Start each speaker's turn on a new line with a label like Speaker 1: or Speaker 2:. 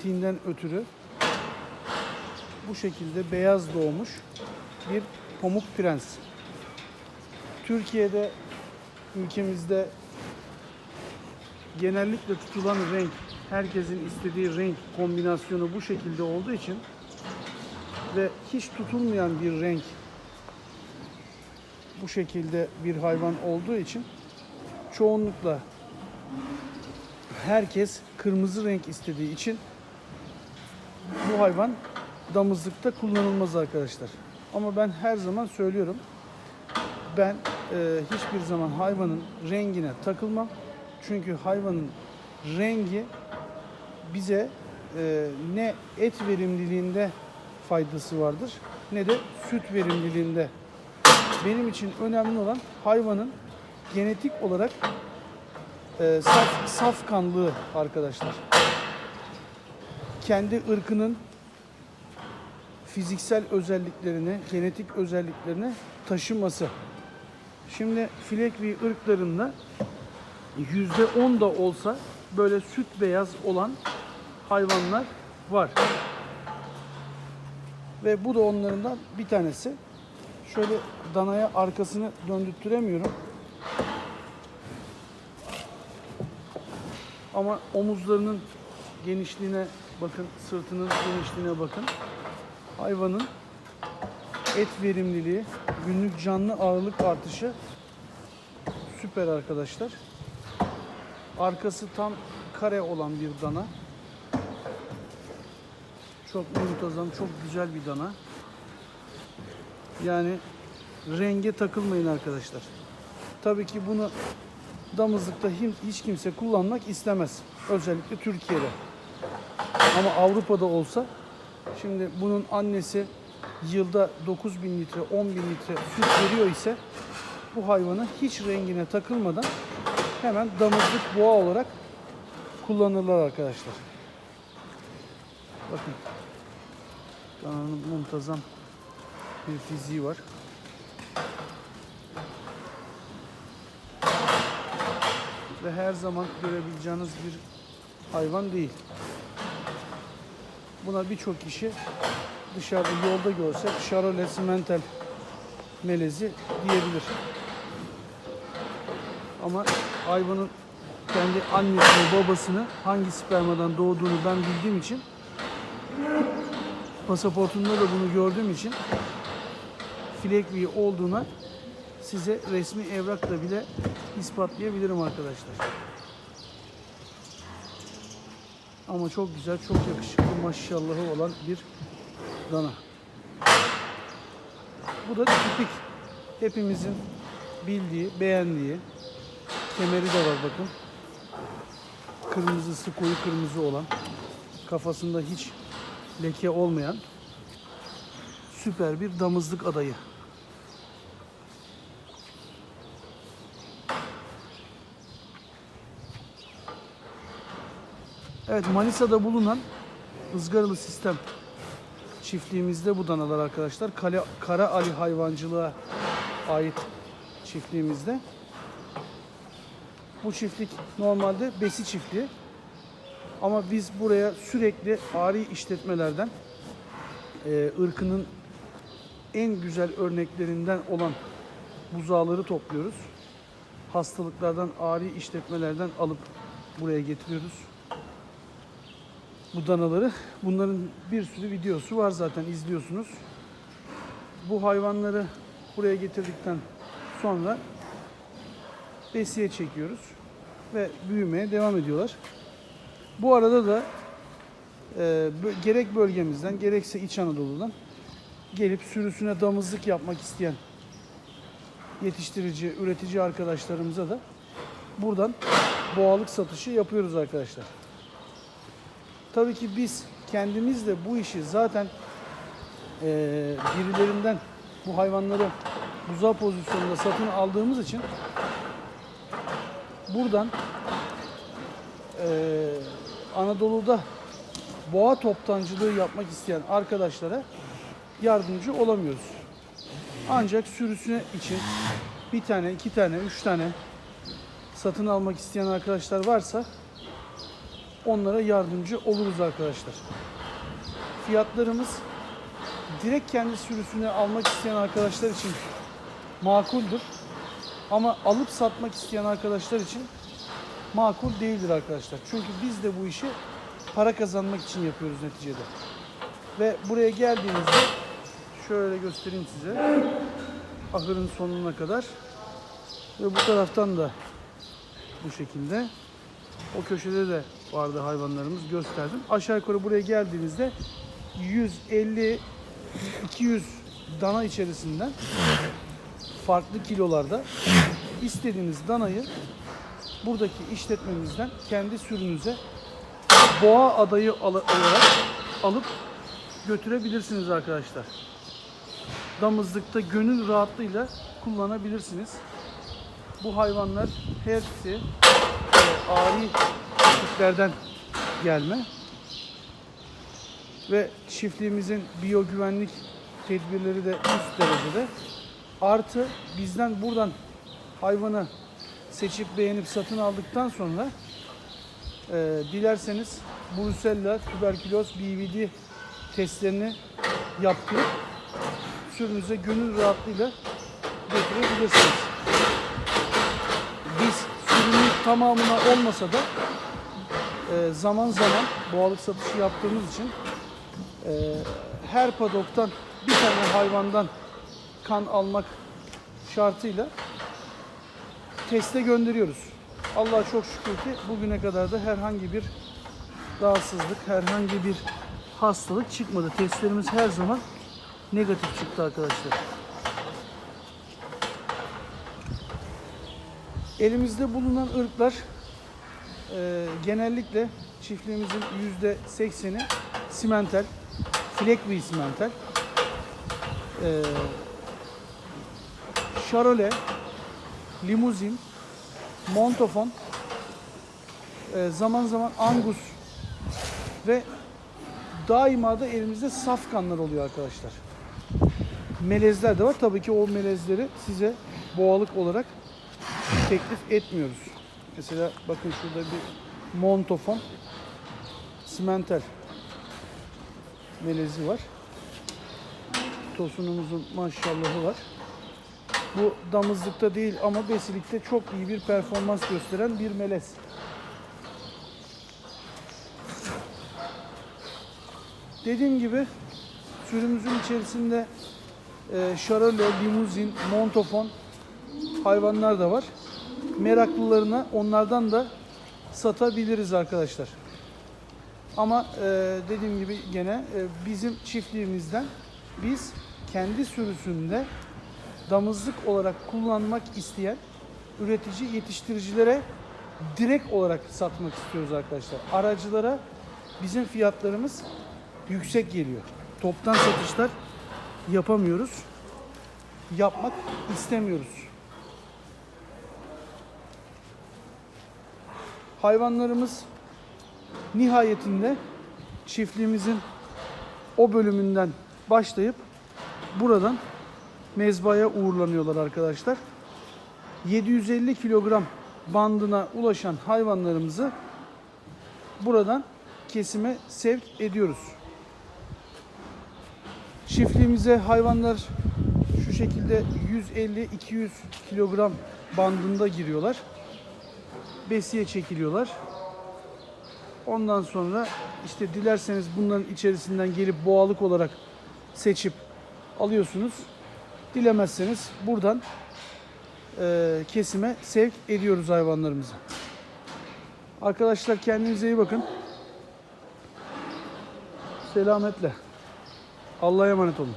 Speaker 1: genetiğinden ötürü bu şekilde beyaz doğmuş bir pamuk prens. Türkiye'de ülkemizde genellikle tutulan renk, herkesin istediği renk kombinasyonu bu şekilde olduğu için ve hiç tutulmayan bir renk bu şekilde bir hayvan olduğu için çoğunlukla herkes kırmızı renk istediği için bu hayvan damızlıkta kullanılmaz arkadaşlar. Ama ben her zaman söylüyorum. Ben e, hiçbir zaman hayvanın rengine takılmam. Çünkü hayvanın rengi bize e, ne et verimliliğinde faydası vardır ne de süt verimliliğinde. Benim için önemli olan hayvanın genetik olarak e, saf, saf kanlığı arkadaşlar. Kendi ırkının fiziksel özelliklerini, genetik özelliklerini taşıması. Şimdi Filekvi ırklarında yüzde on da olsa böyle süt beyaz olan hayvanlar var. Ve bu da onlarından bir tanesi. Şöyle danaya arkasını döndürtüremiyorum. Ama omuzlarının genişliğine bakın, sırtının genişliğine bakın. Hayvanın et verimliliği, günlük canlı ağırlık artışı süper arkadaşlar. Arkası tam kare olan bir dana. Çok muntazam, çok güzel bir dana. Yani renge takılmayın arkadaşlar. Tabii ki bunu damızlıkta hiç kimse kullanmak istemez. Özellikle Türkiye'de. Ama Avrupa'da olsa şimdi bunun annesi yılda 9 bin litre, 10 bin litre süt veriyor ise bu hayvanı hiç rengine takılmadan hemen damızlık boğa olarak kullanırlar arkadaşlar. Bakın. Dananın muntazam bir fiziği var. Ve her zaman görebileceğiniz bir hayvan değil. Buna birçok kişi dışarıda yolda görse Charolais simental melezi diyebilir. Ama hayvanın kendi annesini, babasını hangi spermadan doğduğunu ben bildiğim için pasaportunda da bunu gördüğüm için Filekvi olduğuna size resmi evrakla bile ispatlayabilirim arkadaşlar. Ama çok güzel, çok yakışıklı maşallahı olan bir dana. Bu da tipik hepimizin bildiği, beğendiği kemeri de var bakın. Kırmızısı koyu kırmızı olan, kafasında hiç leke olmayan süper bir damızlık adayı. Evet Manisa'da bulunan ızgaralı sistem çiftliğimizde bu danalar arkadaşlar. Kale, Kara Ali hayvancılığa ait çiftliğimizde. Bu çiftlik normalde besi çiftliği. Ama biz buraya sürekli ari işletmelerden e, ırkının en güzel örneklerinden olan buzağları topluyoruz. Hastalıklardan, ari işletmelerden alıp buraya getiriyoruz bu danaları. Bunların bir sürü videosu var zaten izliyorsunuz. Bu hayvanları buraya getirdikten sonra besiye çekiyoruz ve büyümeye devam ediyorlar. Bu arada da e, gerek bölgemizden gerekse İç Anadolu'dan gelip sürüsüne damızlık yapmak isteyen yetiştirici, üretici arkadaşlarımıza da buradan boğalık satışı yapıyoruz arkadaşlar. Tabii ki biz kendimiz de bu işi zaten eee, birilerinden bu hayvanları buzağı pozisyonunda satın aldığımız için buradan eee, Anadolu'da boğa toptancılığı yapmak isteyen arkadaşlara yardımcı olamıyoruz. Ancak sürüsüne için bir tane, iki tane, üç tane satın almak isteyen arkadaşlar varsa onlara yardımcı oluruz arkadaşlar. Fiyatlarımız direkt kendi sürüsüne almak isteyen arkadaşlar için makuldür. Ama alıp satmak isteyen arkadaşlar için makul değildir arkadaşlar. Çünkü biz de bu işi para kazanmak için yapıyoruz neticede. Ve buraya geldiğinizde şöyle göstereyim size. Ahırın sonuna kadar. Ve bu taraftan da bu şekilde. O köşede de vardı hayvanlarımız gösterdim. Aşağı yukarı buraya geldiğinizde 150 200 dana içerisinden farklı kilolarda istediğiniz danayı buradaki işletmemizden kendi sürünüze boğa adayı olarak alıp götürebilirsiniz arkadaşlar. Damızlıkta gönül rahatlığıyla kullanabilirsiniz. Bu hayvanlar hepsi e, ari çiftliklerden gelme ve çiftliğimizin biyogüvenlik tedbirleri de üst derecede. Artı bizden buradan hayvanı seçip beğenip satın aldıktan sonra e, dilerseniz Brusella, tüberküloz, BVD testlerini yaptırıp sürünüze gönül rahatlığıyla götürebilirsiniz. Biz sürünün tamamına olmasa da e, zaman zaman boğalık satışı yaptığımız için e, her padoktan bir tane hayvandan kan almak şartıyla teste gönderiyoruz. Allah'a çok şükür ki bugüne kadar da herhangi bir rahatsızlık, herhangi bir hastalık çıkmadı. Testlerimiz her zaman negatif çıktı arkadaşlar. Elimizde bulunan ırklar e, genellikle çiftliğimizin yüzde sekseni simental, Flekvi simental, e, Charolais, Limuzin, Montofon, e, zaman zaman Angus ve daima da elimizde saf kanlar oluyor arkadaşlar. Melezler de var. Tabii ki o melezleri size boğalık olarak teklif etmiyoruz. Mesela bakın şurada bir Montofon simental melezi var. Tosunumuzun maşallahı var. Bu damızlıkta değil ama besilikte çok iyi bir performans gösteren bir melez. Dediğim gibi sürümüzün içerisinde e, Charolais, Limuzin, Montofon hayvanlar da var. Meraklılarına onlardan da satabiliriz arkadaşlar. Ama e, dediğim gibi gene e, bizim çiftliğimizden biz kendi sürüsünde damızlık olarak kullanmak isteyen üretici yetiştiricilere direkt olarak satmak istiyoruz arkadaşlar. Aracılara bizim fiyatlarımız yüksek geliyor. Toptan satışlar yapamıyoruz. Yapmak istemiyoruz. Hayvanlarımız nihayetinde çiftliğimizin o bölümünden başlayıp buradan mezbaya uğurlanıyorlar arkadaşlar. 750 kilogram bandına ulaşan hayvanlarımızı buradan kesime sevk ediyoruz. Çiftliğimize hayvanlar şu şekilde 150-200 kilogram bandında giriyorlar. Besiye çekiliyorlar. Ondan sonra işte dilerseniz bunların içerisinden gelip boğalık olarak seçip alıyorsunuz. Dilemezseniz buradan eee, kesime sevk ediyoruz hayvanlarımızı. Arkadaşlar kendinize iyi bakın. Selametle. Allah'a emanet olun.